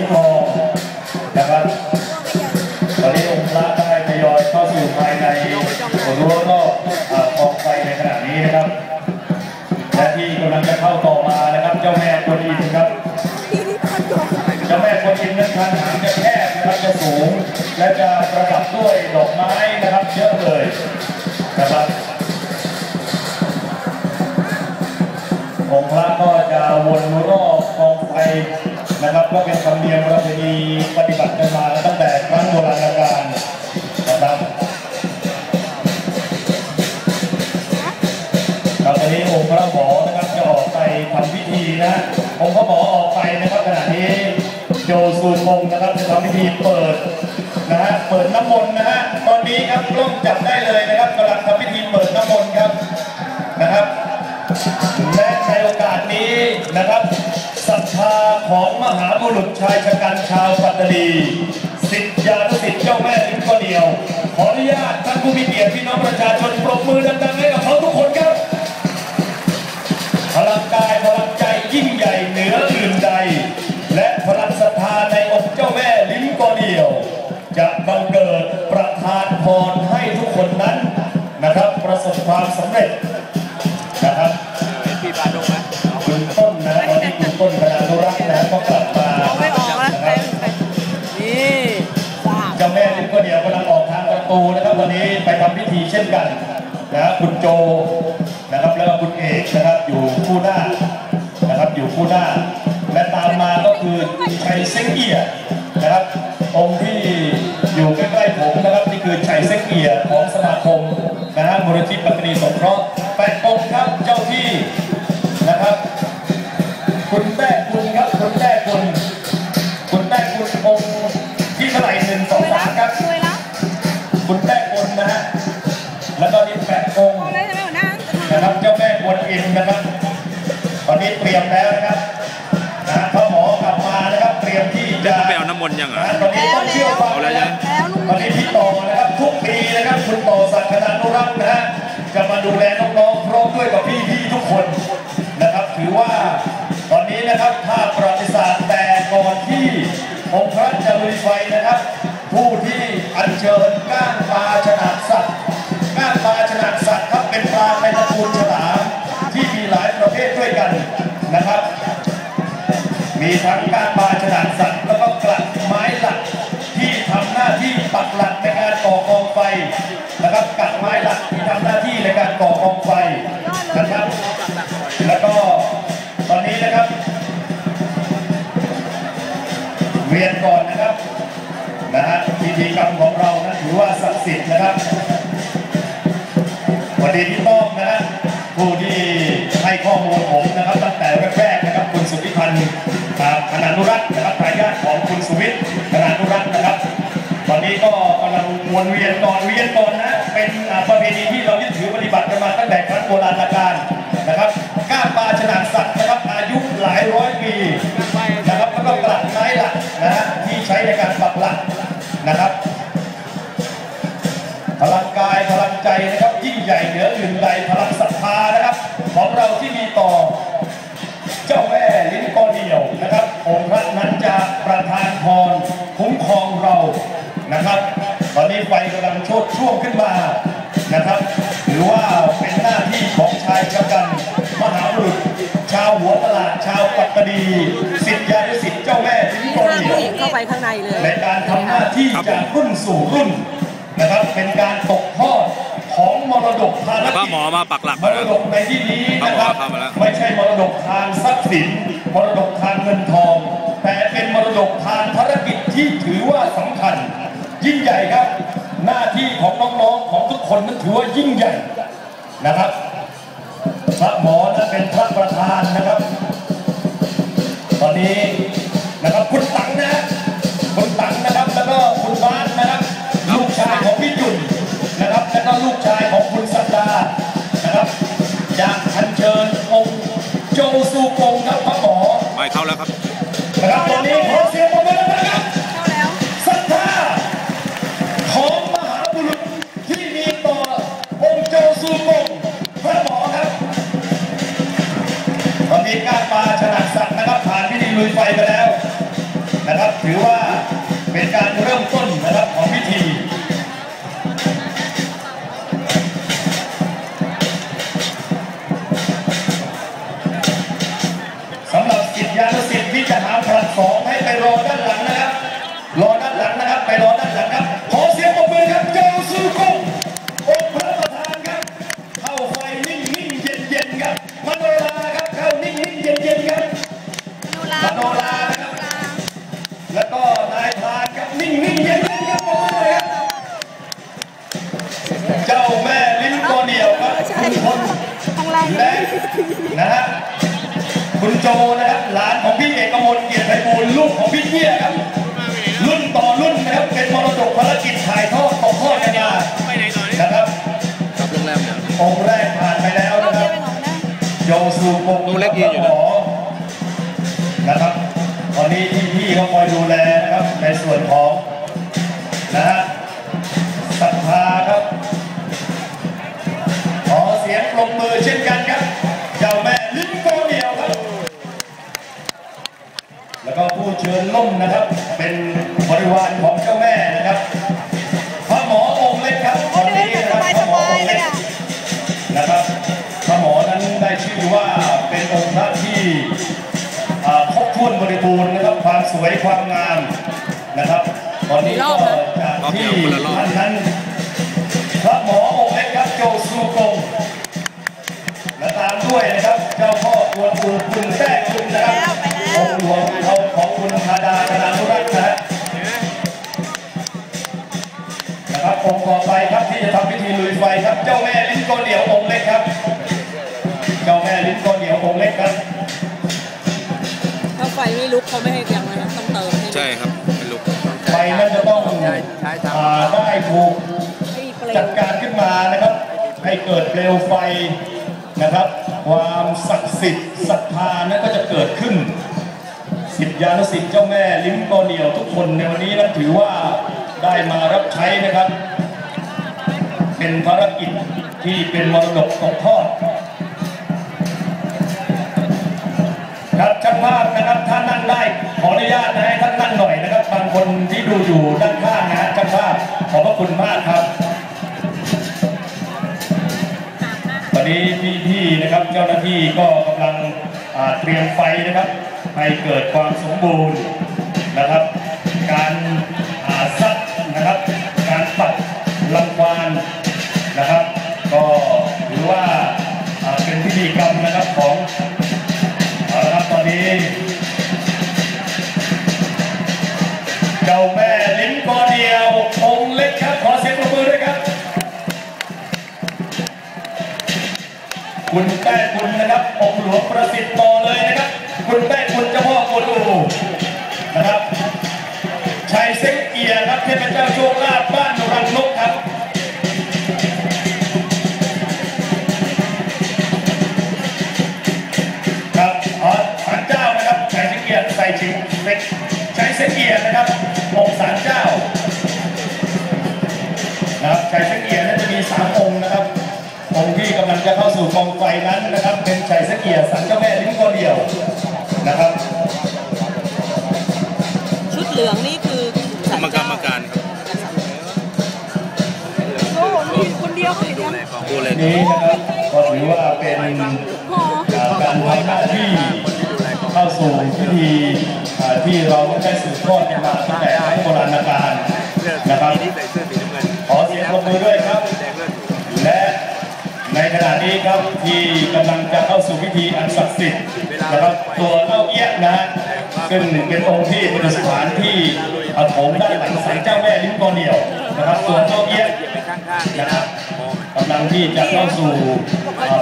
นะครับตรงสีทองนะครับตอนนี้องค์พระได้ทยอยเข้าสู่ภายในรั้วรอบอ่ากองไฟในขณะนี้นะครับ และที่กำลังจะเข้าต่อมานะครับ เจ้าแม่กวนอิมครับ เจ้าแม่กวนอิมนั้นทางหางจะแคบนะครับจะสูง และจะประดับด้วยดอกไม้นะครับเยอะเลยนะครับองค์พระก็จะวนรอบกองไฟ นะครับก็เป็นธรรมเนียมประเพณีปฏิบัติกันมาตั้งแต่ครั้งโบราณกาลนะครับครับตอนนี้องค์พระหมอนะครับจะออกไปทำพิธีนะองค์พระหมอออกไปนะครับขณะนี้โจซูพงนะครับจะทำพิธีเปิดนะฮะเปิดน้ำมนต์นะฮะตอนนี้ครับกล้องจับได้เลย ชาวปัตตานีสิทธิานุสิทธิ์เจ้าแม่ลิ้นก็เดียว ขออนุญาตท่านผู้มีเกียรติพี่น้องประชาชนปรบมือดังๆให้กับเขาทุกคนครับพลังกายพลังใจยิ่งใหญ่เหนืออื่นใด และพลังศรัทธาในองค์เจ้าแม่ลิ้นก็เดียว จะบังเกิดประทานพรให้ทุกคนนั้นนะครับ ประสบความสำเร็จ โจนะครับแล้วก็คุณเอกนะครับอยู่คู่หน้านะครับอยู่คู่หน้า และตามมาก็คือชัยเซ็งเอีย ยังนะอะฮะตอนนี้ต้องเชื่อฟังเอาแล้วนะใช่ครับไหมตอนนี้พี่ต่อนะครับทุกปีนะครับคุณต่อสักดิ์นานุรักษ์นะฮะจะมาดูแลน้องๆพร้อมด้วยกับพี่ๆทุกคนนะครับถือว่าตอนนี้นะครับภาพประวัติศาสตร์แต่ก่อนที่องค์พระจะลุยไฟนะครับ ผู้ที่อัญเชิญก้านปลาฉลามสัตว์ก้านปลาฉลามสัตว์ครับเป็นปลาในตระกูลฉลามที่มีหลายประเภทด้วยกันนะครับ มีทั้งการปลาฉลามสัตว์ ก่อกองไฟนะครับ แล้วก็ตอนนี้นะครับ เวียนก่อนนะครับนะฮะพิธีกรรมของเรานะถือว่าศักดิ์สิทธิ์นะครับวันนี้พี่ต้อมนะฮะผู้ที่ให้ข้อมูลผมนะครับ ตั้งแต่แรกๆนะครับคุณสุวิพันธ์ครับธนานุรักษ์นะครับทายาทของคุณสุวิทย์ธนานุรักษ์นะครับ ตอนนี้ก็กำลังวนเวียนก่อนเวียนก่อนนะเป็นอ่าประเพณีที่ ตั้ง รุ่นสู่รุ่นนะครับเป็นการตกทอดของมรดกภารแล้วก็กิจหมอมาปักหลักมรดกในที่นี้นะครับเข้ามาแล้วไม่ใช่มรดกทางทรัพย์สินมรดกทางเงินทอง แต่เป็นมรดกทางภารกิจที่ถือว่าสำคัญ ยิ่งใหญ่ครับ หน้าที่ของน้องๆของทุกคนนั้นถือว่ายิ่งใหญ่นะครับพระหมอนั้นเป็นพระประธานนะครับ ตอนนี้ ลุยไฟไปแล้วนะครับถือว่า แล้วก็ผู้เชิญล่มนะครับ เป็นบริวารของเจ้าแม่นะครับพระหมอองค์เล็กครับโอ้วันเดินนี้แบบนะครับสพระหมอบาอยงค์ๆเลเล็ยกอะนะครับพระหมอนั้นได้ชื่อว่าเป็นองค์พระที่อ่าครบถ้วนบริบูรณ์นะครับความสวยความงามนะครับตอนนี้ก็จากที่ท่านนั้นพระหมอองค์เล็กครับโจซูกง แม่ลิ้นโกเหนียวองค์เล็กครับเจ้าแม่ลิ้นโกเหนียวองค์เล็กครับถ้าไฟไม่ลุกเขาไม่ให้ยังเลยนะต้องเติมให้ใช่ครับเป็นลูกไฟนั้นจะต้องอ่าได้ถูกให้เปลจัวดการขึ้นมานะครับ ให้เกิดเปลวไฟนะครับ ความศักดิ์สิทธิ์ศรัทธานั้นก็จะเกิดขึ้นสิทธิยานุสิทธิ์เจ้าแม่ลิ้มโกเหนียวทุกคนในวันนี้นั้นถือว่าได้มารับใช้นะครับ เป็นภารกิจ ที่เป็นมรดกตกทอดครับช่างภาพนะครับท่านนั่งได้ขออนุญาตนะให้ท่านนั่งหน่อยนะครับ บางคนที่ดูอยู่ด้านข้างนะช่างภาพขอบพระคุณมากครับตอนนี้พี่ๆนะครับเจ้าหน้าที่ก็กำลังเตรียมไฟนะครับ ให้เกิดความสมบูรณ์ ธีกรรมนะครับของเอาละครับตอนนี้ เจ้าแม่ลิ้นกอเดียวองเล็กครับ ขอเสียงปรบมือด้วยครับ คุณแป้คุณนะครับองหลวงประสิทธิ์ต่อเลยนะครับ คุณแป้คุณเจ้าพ่อกวนอูนะครับชัยเซ็งเกียร์ครับเทพเจ้าโชคลาภบ้าน สู่กองไฟนั้นนะครับ เป็นชัยเสกียรติสันเจ้าแม่ลิ้มโกเดียวนะครับ ชุดเหลืองนี่คือกรรมการกรรมการครับโอ้โหมีคนเดียวเขาเห็นยังดูเลยนี้นะครับก็ถือว่าเป็นหอการทำหน้าที่เข้าสู่พิธีอ่าที่เราได้สืบทอดกันมาตั้งแต่สมัยโบราณกาลนะครับนี่ใส่เสื้อสีน้ำเงินขอเสียงปรบมือด้วยครับ แดงเลือด และใน ขณะนี้ครับที่กำลังจะเข้าสู่พิธีอันศักดิ์สิทธิ์นะครับตัวเต้าเอี้ยนะฮะซึ่งเป็นองค์ที่ประดิษฐานที่ปฐมด้านหลังศาลเจ้าแม่ลิ้มกอเหนียวนะครับตัวเต้าเอี้ยนะครับกำลังที่จะเข้าสู่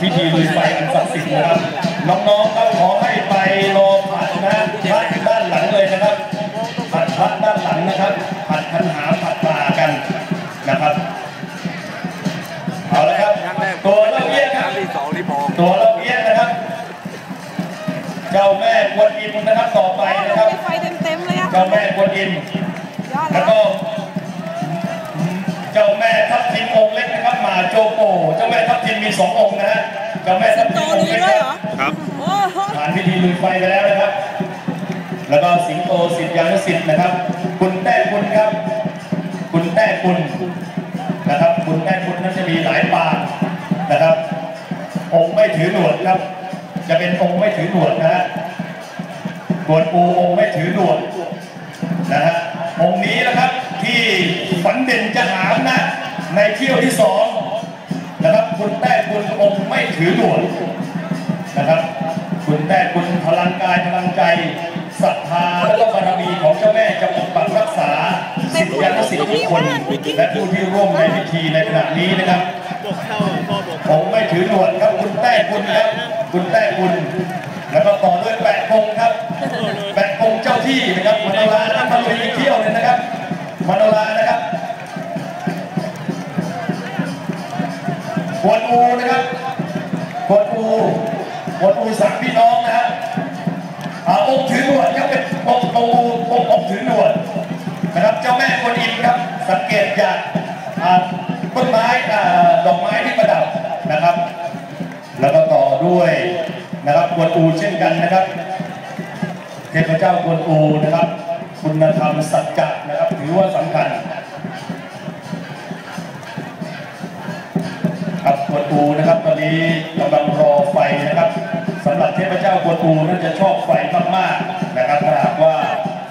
พิธีลุยไฟอันศักดิ์สิทธิ์นะครับน้องๆครับขอให้ไปรอผัดนนะพัดด้านหลังเลยนะครับผัดพัดด้านหลังนะครับ จ้าแม่กวนอิมยอดแล้แล้ววก็เจ้าแม่ทับทิมองค์เล็กนะครับมาโจโปเจ้าแม่ทับทิมมีสององค์นะฮะเจ้าแม่ทับโตทิมองลุค์ยเล็กด้วยคเหรรัอบครับโอ้โหผ่านพิธีลุยไฟไปแล้วนะครับ แล้วก็สิงโตสิทธิยานสิทธิ์นะครับ คุณแต้คุณครับ คุณแต้คุณนะครับ คุณแต้คุณนั้นจะมีหลายปางนะครับ องค์ไม่ถือหนวดครับ จะเป็นองค์ไม่ถือหนวดนะฮะกวนปูองค์ไม่ถือหนวด นะฮะองค์นี้นะครับที่ฝันเด่นจะหามนะ ในเที่ยวที่สองนะครับคุณแต้คุณองค์ไม่ถือหนวดนะครับ คุณแต้คุณพลังกายพลังใจศรัทธาและก็บารมีของเจ้าแม่จะปกปักรักษาสิทธิยานสิทธิทุกคน และผู้ที่ร่วมในพิธีในขณะนี้นะครับผมไม่ถือหนวดครับคุณแต้คุณครับคุณแต้คุณ แล้วก็ต่อด้วยแปะพงครับ แปะพงเจ้าที่นะครับมโนรานะ มโนรานะครับกวนอูนะครับกวนอูกวนอูสามพี่น้องนะฮะอาองถือหนวดครับเป็นองค์องค์อูองค์องถือหนวดนะครับเจ้าแม่กวนอิมครับสังเกตจากต้นไม้ดอกไม้ที่ประดับนะครับ แล้วก็ต่อด้วยนะครับกวนอูเช่นกันนะครับเทพเจ้ากวนอูนะครับ คุณธรรมสัจจะนะครับถือว่าสำคัญครับกวนอูนะครับตอนนี้กำลังรอไฟนะครับสำหรับเทพเจ้ากวนอูนั้นจะชอบไฟมากๆนะครับถ้าหากว่า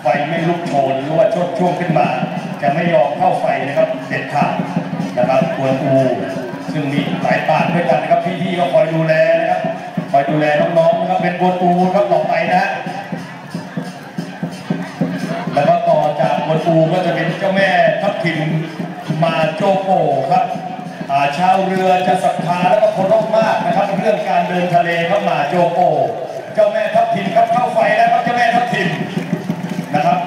ไฟไม่ลุกโชนหรือว่าชดช่วงขึ้นมา จะไม่ยอมเข้าไฟนะครับเด็ดขาดนะครับกวนอู ซึ่งมีหลายปางด้วยกันนะครับพี่ๆก็คอยดูแลนะครับคอยดูแลน้องๆนะครับเป็นกวนอูครับต่อไปนะ ครูก็จะเป็นเจ้าแม่ทัพทิมมาโจโกครับชาวเรือจะศรัทธาและก็เคารพมากนะครับเรื่องการเดินทะเลครับมาโจโก เจ้าแม่ทัพทิมครับเข้าไฟแล้วครับเจ้าแม่ทัพทิมนะครับ